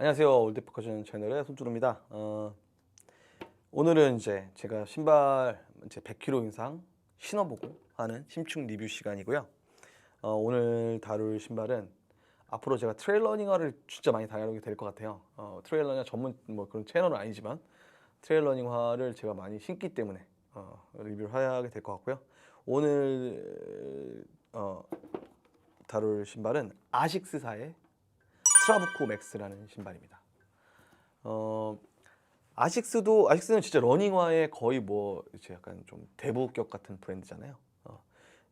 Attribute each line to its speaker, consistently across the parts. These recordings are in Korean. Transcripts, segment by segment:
Speaker 1: 안녕하세요. 올드 퍼커션 채널의 손주루입니다. 어, 오늘은 이제 제가 신발 이제 100kg 이상 신어보고 하는 심층 리뷰 시간이고요. 어, 오늘 다룰 신발은 앞으로 제가 트레일 러닝화를 진짜 많이 다루게 될 것 같아요. 어, 트레일 러닝화 전문 뭐 그런 채널은 아니지만 트레일 러닝화를 제가 많이 신기 때문에 어, 리뷰를 하게 될 것 같고요. 오늘 어, 다룰 신발은 아식스사의 트라부코 맥스라는 신발입니다. 어, 아식스도 아식스는 진짜 러닝화의 거의 뭐 이제 약간 좀 대부격 같은 브랜드잖아요. 어,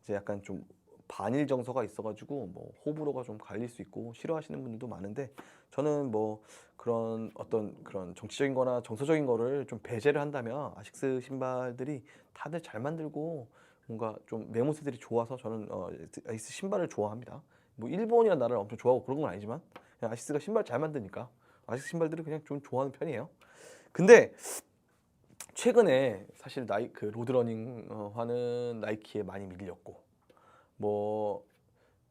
Speaker 1: 이제 약간 좀 반일 정서가 있어가지고 뭐 호불호가 좀 갈릴 수 있고 싫어하시는 분들도 많은데 저는 뭐 그런 어떤 그런 정치적인 거나 정서적인 거를 좀 배제를 한다면 아식스 신발들이 다들 잘 만들고 뭔가 좀 메모스들이 좋아서 저는 어, 아식스 신발을 좋아합니다. 뭐 일본이나 나라를 엄청 좋아하고 그런 건 아니지만 아식스가 신발 잘 만드니까 아식스 신발들을 그냥 좀 좋아하는 편이에요. 근데 최근에 사실 나이 그 로드러닝 어, 화는 나이키에 많이 밀렸고 뭐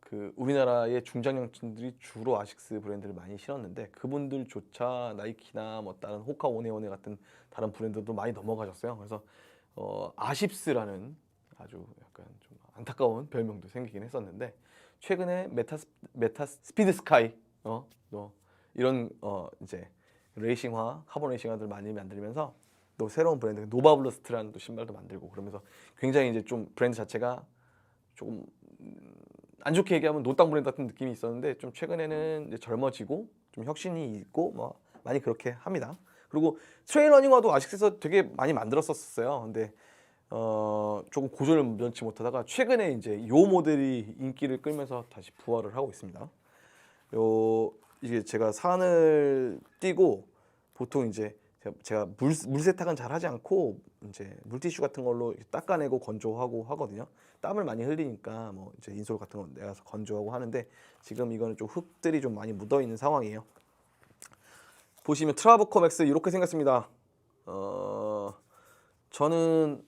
Speaker 1: 그 우리나라의 중장년층들이 주로 아식스 브랜드를 많이 신었는데 그분들조차 나이키나 뭐 다른 호카 오네오네 같은 다른 브랜드도 많이 넘어가셨어요. 그래서 어, 아십스라는 아주 약간 좀 안타까운 별명도 생기긴 했었는데 최근에 메타 스피드 스카이 어, 또 이런 어 이제 레이싱화 카본 레이싱화들 많이 만들면서 또 새로운 브랜드 노바블러스트라는 또 신발도 만들고 그러면서 굉장히 이제 좀 브랜드 자체가 조금 음, 안 좋게 얘기하면 노땅 브랜드 같은 느낌이 있었는데 좀 최근에는 이제 젊어지고 좀 혁신이 있고 뭐 많이 그렇게 합니다. 그리고 트레일 러닝화도 아식스에서 되게 많이 만들었었어요. 근데 어 조금 고전을 면치 못하다가 최근에 이제 요 모델이 인기를 끌면서 다시 부활을 하고 있습니다. 요 이게 제가 산을 뛰고 보통 이제 제가- 제가 물 물 세탁은 잘 하지 않고 이제 물티슈 같은 걸로 닦아내고 건조하고 하거든요. 땀을 많이 흘리니까 뭐 이제 인솔 같은 거 내가서 건조하고 하는데 지금 이거는 좀 흙들이 좀 많이 묻어 있는 상황이에요. 보시면 트라브코 맥스 이렇게 생겼습니다. 어 저는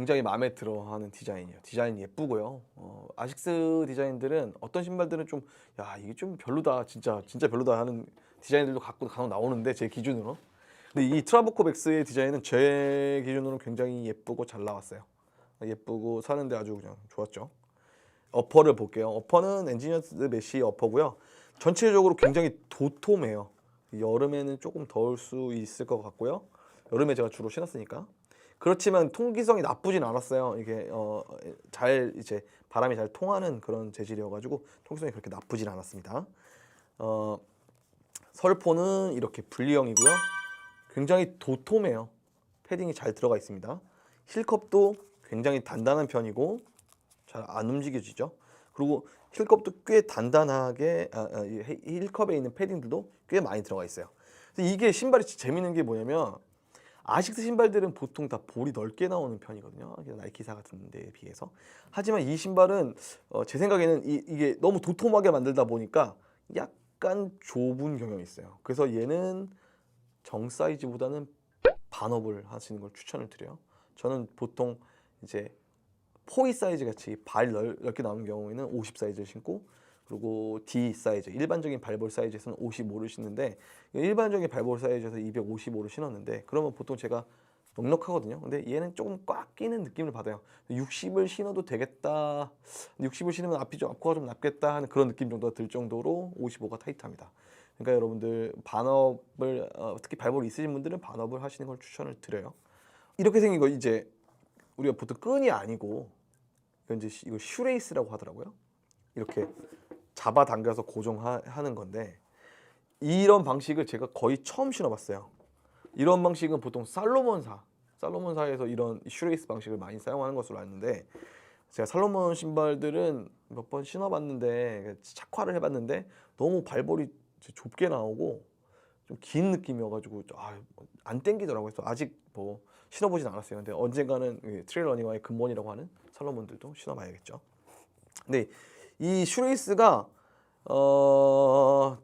Speaker 1: 굉장히 마음에 들어하는 디자인이에요. 디자인 예쁘고요. 어, 아식스 디자인들은 어떤 신발들은 좀 야 이게 좀 별로다, 진짜 진짜 별로다 하는 디자인들도 갖고 간혹 나오는데 제 기준으로. 근데 이 트라보코 맥스의 디자인은 제 기준으로는 굉장히 예쁘고 잘 나왔어요. 예쁘고 사는데 아주 그냥 좋았죠. 어퍼를 볼게요. 어퍼는 엔지니어스 메시 어퍼고요. 전체적으로 굉장히 도톰해요. 여름에는 조금 더울 수 있을 것 같고요. 여름에 제가 주로 신었으니까. 그렇지만 통기성이 나쁘진 않았어요. 이게 어, 잘 이제 바람이 잘 통하는 그런 재질이어가지고 통기성이 그렇게 나쁘진 않았습니다. 어, 설포는 이렇게 분리형이고요. 굉장히 도톰해요. 패딩이 잘 들어가 있습니다. 힐컵도 굉장히 단단한 편이고 잘 안 움직여지죠. 그리고 힐컵도 꽤 단단하게 아, 아, 힐컵에 있는 패딩들도 꽤 많이 들어가 있어요. 이게 신발이 재밌는 게 뭐냐면 아식스 신발들은 보통 다 볼이 넓게 나오는 편이거든요. 나이키사 같은 데에 비해서. 하지만 이 신발은 어, 제 생각에는 이, 이게 너무 도톰하게 만들다 보니까 약간 좁은 경향이 있어요. 그래서 얘는 정 사이즈보다는 반업을 하시는 걸 추천을 드려요. 저는 보통 이제 포이 사이즈 같이 발 넓- 넓게 나오는 경우에는 50 사이즈를 신고 그리고 D 사이즈 일반적인 발볼 사이즈에서는 55를 신는데 일반적인 발볼 사이즈에서 255를 신었는데 그러면 보통 제가 넉넉하거든요. 근데 얘는 조금 꽉 끼는 느낌을 받아요. 60을 신어도 되겠다. 60을 신으면 앞이 좀 앞코가 좀 남겠다 하는 그런 느낌 정도가 들 정도로 55가 타이트합니다. 그러니까 여러분들 반업을 어, 특히 발볼이 있으신 분들은 반업을 하시는 걸 추천을 드려요. 이렇게 생긴 거 이제 우리가 보통 끈이 아니고 시- 이거 슈레이스라고 하더라고요. 이렇게 잡아당겨서 고정하는 건데 이런 방식을 제가 거의 처음 신어봤어요. 이런 방식은 보통 살로몬사, 살로몬사에서 이런 슈레이스 방식을 많이 사용하는 것으로 아는데 제가 살로몬 신발들은 몇 번 신어봤는데 착화를 해봤는데 너무 발볼이 좁게 나오고 좀 긴 느낌이어가지고 아, 안 땡기더라고요. 그래서 아직 뭐 신어보진 않았어요. 근데 언젠가는 이 트레일 러닝화의 근본이라고 하는 살로몬들도 신어봐야겠죠. 근데 이 슈레이스가 어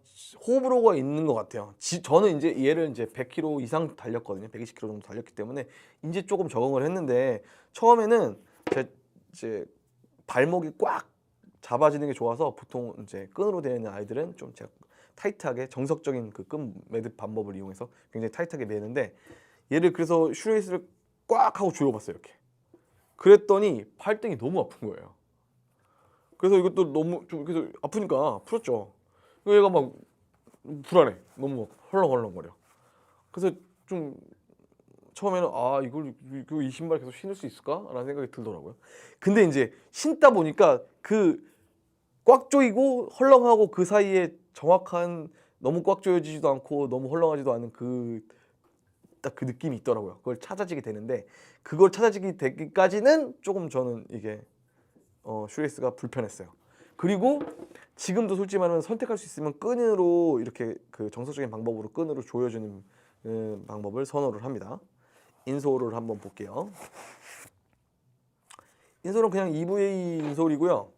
Speaker 1: 호불호가 있는 것 같아요. 지- 저는 이제 얘를 이제 100km 이상 달렸거든요. 120km 정도 달렸기 때문에 이제 조금 적응을 했는데 처음에는 제 이제 발목이 꽉 잡아지는 게 좋아서 보통 이제 끈으로 되어 있는 아이들은 좀 제가 타이트하게 정석적인 그 끈 매듭 방법을 이용해서 굉장히 타이트하게 매는데 얘를 그래서 슈레이스를 꽉 하고 조여봤어요 이렇게. 그랬더니 팔등이 너무 아픈 거예요. 그래서 이것도 너무 좀 그래서 아프니까 풀었죠. 얘가 막 불안해. 너무 막 헐렁헐렁거려. 그래서 좀 처음에는 아 이걸 이 신발 계속 신을 수 있을까라는 생각이 들더라고요. 근데 이제 신다 보니까 그 꽉 조이고 헐렁하고 그 사이에 정확한 너무 꽉 조여지지도 않고 너무 헐렁하지도 않은 그 딱그 느낌이 있더라고요. 그걸 찾아지게 되는데 그걸 찾아지게 되기까지는 조금 저는 이게 어, 슈레이스가 불편했어요. 그리고 지금도 솔직히 말하면 선택할 수 있으면 끈으로 이렇게 그 정석적인 방법으로 끈으로 조여주는 음, 방법을 선호를 합니다. 인솔을 한번 볼게요. 인솔은 그냥 EVA 인솔이고요.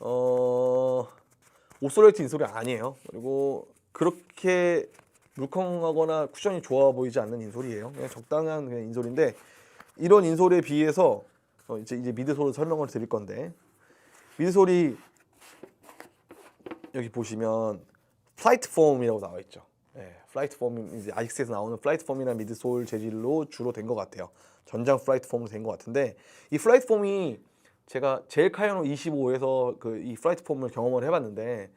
Speaker 1: 어, 옵솔레이트 인솔이 아니에요. 그리고 그렇게 물컹하거나 쿠션이 좋아 보이지 않는 인솔이에요. 그냥 적당한 그냥 인솔인데 이런 인솔에 비해서 어, 이제 이제 미드솔을 설명을 드릴 건데 미드솔이 여기 보시면 플라이트 폼이라고 나와 있죠. 예, 플라이트 폼 이제 아직스에서 나오는 플라이트 폼이나 미드솔 재질로 주로 된 것 같아요. 전장 플라이트 폼으로 된 것 같은데 이 플라이트 폼이 제가 제일 카이노 25에서 그 이 플라이트 폼을 경험을 해봤는데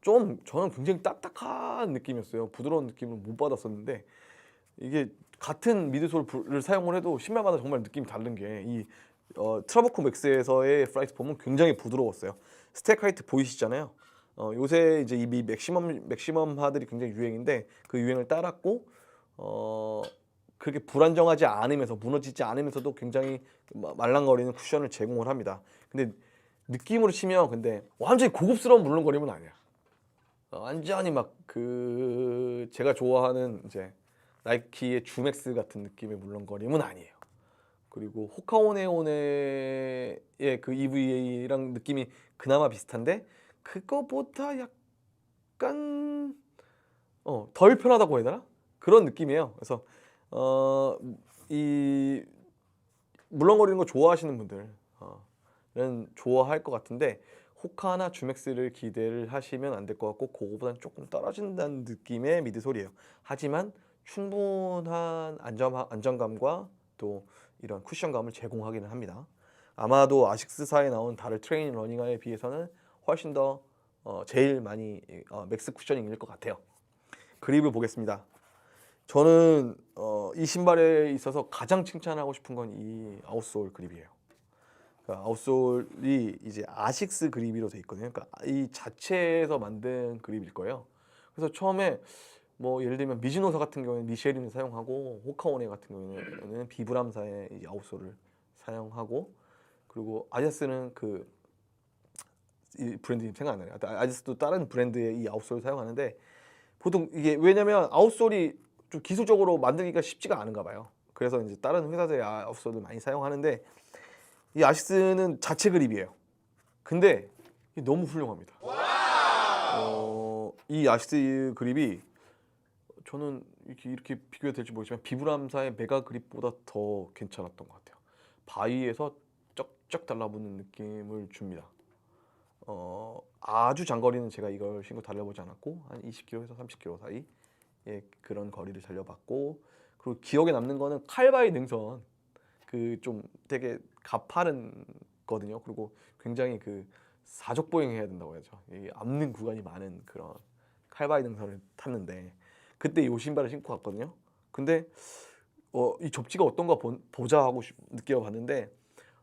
Speaker 1: 좀 저는 굉장히 딱딱한 느낌이었어요. 부드러운 느낌을 못 받았었는데 이게 같은 미드솔을 사용을 해도 신발마다 정말 느낌이 다른 게 이 어, 트라보코 맥스에서의 플라이트 폼은 굉장히 부드러웠어요. 스택 하이트 보이시잖아요. 어, 요새 이제 이 미- 맥시멈 맥시멈화들이 굉장히 유행인데 그 유행을 따랐고 어, 그렇게 불안정하지 않으면서 무너지지 않으면서도 굉장히 마- 말랑거리는 쿠션을 제공을 합니다. 근데 느낌으로 치면 근데 완전히 고급스러운 물렁거림은 아니야. 어, 완전히 막 그 제가 좋아하는 이제 나이키의 주맥스 같은 느낌의 물렁거림은 아니에요. 그리고 호카오네오네의 그 EVA랑 느낌이 그나마 비슷한데 그거보다 약간 어, 덜 편하다고 해야 되나? 그런 느낌이에요. 그래서 어, 이 물렁거리는 거 좋아하시는 분들은 좋아할 것 같은데 호카나 주맥스를 기대를 하시면 안 될 것 같고 그거보다는 조금 떨어진다는 느낌의 미드솔이에요. 하지만 충분한 안전 안정감과 또 이런 쿠션감을 제공하기는 합니다. 아마도 아식스사에 나온 다른 트레이닝 러닝화에 비해서는 훨씬 더 어, 제일 많이 어, 맥스 쿠셔닝일 것 같아요. 그립을 보겠습니다. 저는 어, 이 신발에 있어서 가장 칭찬하고 싶은 건 이 아웃솔 그립이에요. 그러니까 아웃솔이 이제 아식스 그립으로 돼 있거든요. 그러니까 이 자체에서 만든 그립일 거예요. 그래서 처음에 뭐 예를 들면 미즈노사 같은 경우에는 미쉐린을 사용하고 호카오네 같은 경우에는 비브람사의 이 아웃솔을 사용하고 그리고 아디다스는 그이 브랜드 이름 생각 안 나요. 아디다스도 다른 브랜드의 이 아웃솔을 사용하는데 보통 이게 왜냐면 아웃솔이 좀 기술적으로 만들기가 쉽지가 않은가 봐요. 그래서 이제 다른 회사들의 아웃솔을 많이 사용하는데 이 아시스는 자체 그립이에요. 근데 너무 훌륭합니다. 어, 이 아시스 그립이 저는 이렇게, 이렇게 비교가 될지 모르지만 비브람사의 메가 그립보다 더 괜찮았던 것 같아요. 바위에서 쩍쩍 달라붙는 느낌을 줍니다. 어, 아주 장거리는 제가 이걸 신고 달려보지 않았고 한 20km에서 30km 사이의 그런 거리를 달려봤고 그리고 기억에 남는 거는 칼바위 능선 그 좀 되게 가파른 거든요. 그리고 굉장히 그 사족 보행해야 된다고 해야죠. 이 앞는 구간이 많은 그런 칼바위 능선을 탔는데 그때 이 신발을 신고 갔거든요. 근데 어, 이 접지가 어떤가 보, 보자 하고 싶- 느껴봤는데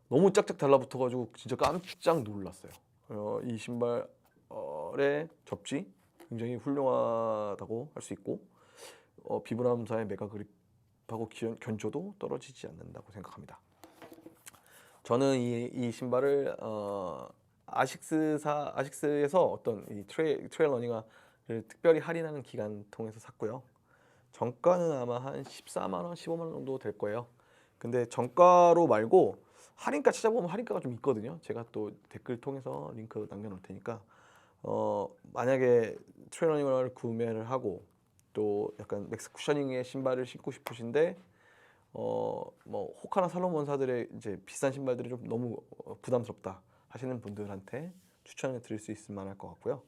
Speaker 1: 너무 짝짝 달라붙어가지고 진짜 깜짝 놀랐어요. 어, 이 신발의 접지 굉장히 훌륭하다고 할 수 있고 어, 비브람사의 메가 그립하고 견조도 떨어지지 않는다고 생각합니다. 저는 이, 이 신발을 어, 아식스사 아식스에서 어떤 이 트레 트레일 러닝화를 특별히 할인하는 기간 통해서 샀고요. 정가는 아마 한 14만 원, 15만 원 정도 될 거예요. 근데 정가로 말고 할인가 찾아보면 할인가가 좀 있거든요. 제가 또 댓글 통해서 링크 남겨놓을 테니까 어, 만약에 트레이너링을 구매를 하고 또 약간 맥스 쿠셔닝의 신발을 신고 싶으신데 어, 뭐 호카나 살로몬사들의 이제 비싼 신발들이 좀 너무 어, 부담스럽다 하시는 분들한테 추천을 드릴 수 있을 만할 것 같고요.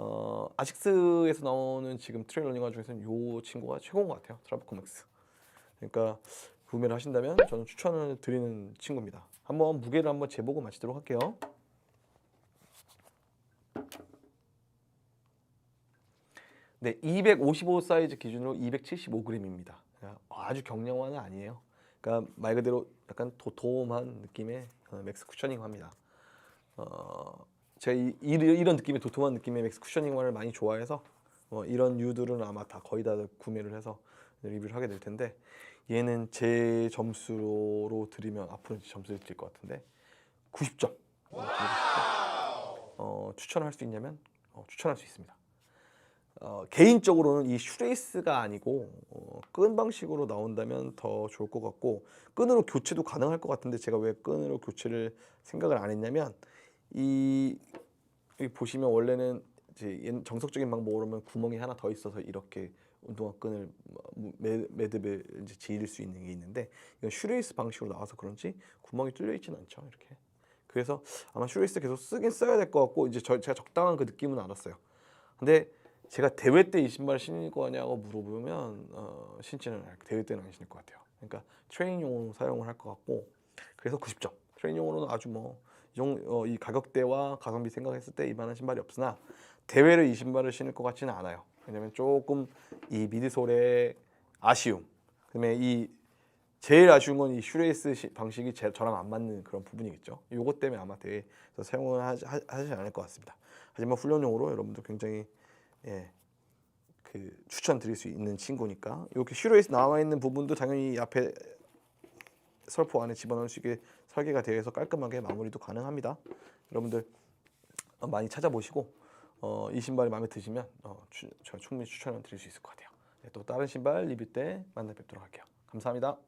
Speaker 1: 어, 아식스에서 나오는 지금 트레일 러닝화 중에서는 이 친구가 최고인 것 같아요. 트라브코맥스. 그러니까 구매를 하신다면 저는 추천을 드리는 친구입니다. 한번 무게를 한번 재보고 마치도록 할게요. 네, 255 사이즈 기준으로 275g입니다. 아주 경량화는 아니에요. 그러니까 말 그대로 약간 도톰한 느낌의 어, 맥스 쿠셔닝화입니다. 어, 제가 이, 이, 이 런 느낌의 도톰한 느낌의 맥스 쿠셔닝화를 많이 좋아해서 어, 이런 류들은 아마 다 거의 다 구매를 해서 리뷰를 하게 될 텐데 얘는 제 점수로 드리면 앞으로 점수를 드릴 것 같은데 90점 어, 추천할 수 있냐면 어, 추천할 수 있습니다. 어, 개인적으로는 이 슈레이스가 아니고 어, 끈 방식으로 나온다면 더 좋을 것 같고 끈으로 교체도 가능할 것 같은데 제가 왜 끈으로 교체를 생각을 안 했냐면 이 여기 보시면 원래는 이제 옛- 정석적인 방법으로는 구멍이 하나 더 있어서 이렇게 운동화 끈을 뭐 매- 매듭을 이제 지을 수 있는 게 있는데 이건 슈레이스 방식으로 나와서 그런지 구멍이 뚫려 있지는 않죠 이렇게 그래서 아마 슈레이스 계속 쓰긴 써야 될 것 같고 이제 저, 제가 적당한 그 느낌은 알았어요 근데 제가 대회 때 이 신발 신을 거냐고 물어보면 어, 신지는. 대회 때는 안 신을 것 같아요. 그러니까 트레이닝용으로 사용을 할 것 같고 그래서 90점. 트레이닝용으로는 아주 뭐 어, 이 가격대와 가성비 생각했을 때 이만한 신발이 없으나 대회를 이 신발을 신을 것 같지는 않아요. 왜냐면 조금 이 미드솔의 아쉬움. 그다음에 이 제일 아쉬운 건 이 슈레이스 시- 방식이 제, 저랑 안 맞는 그런 부분이겠죠. 요것 때문에 아마 대회에서 사용을 하지, 하- 하지 않을 것 같습니다. 하지만 훈련용으로 여러분들 굉장히 예, 그 추천드릴 수 있는 친구니까 이렇게 슈로에서 나와 있는 부분도 당연히 이 앞에 설포 안에 집어넣을 수 있게 설계가 되어 있어 깔끔하게 마무리도 가능합니다. 여러분들 어, 많이 찾아보시고 어, 이 신발이 마음에 드시면 어, 추, 충분히 추천을 드릴 수 있을 것 같아요. 네, 또 다른 신발 리뷰 때 만나 뵙도록 할게요. 감사합니다.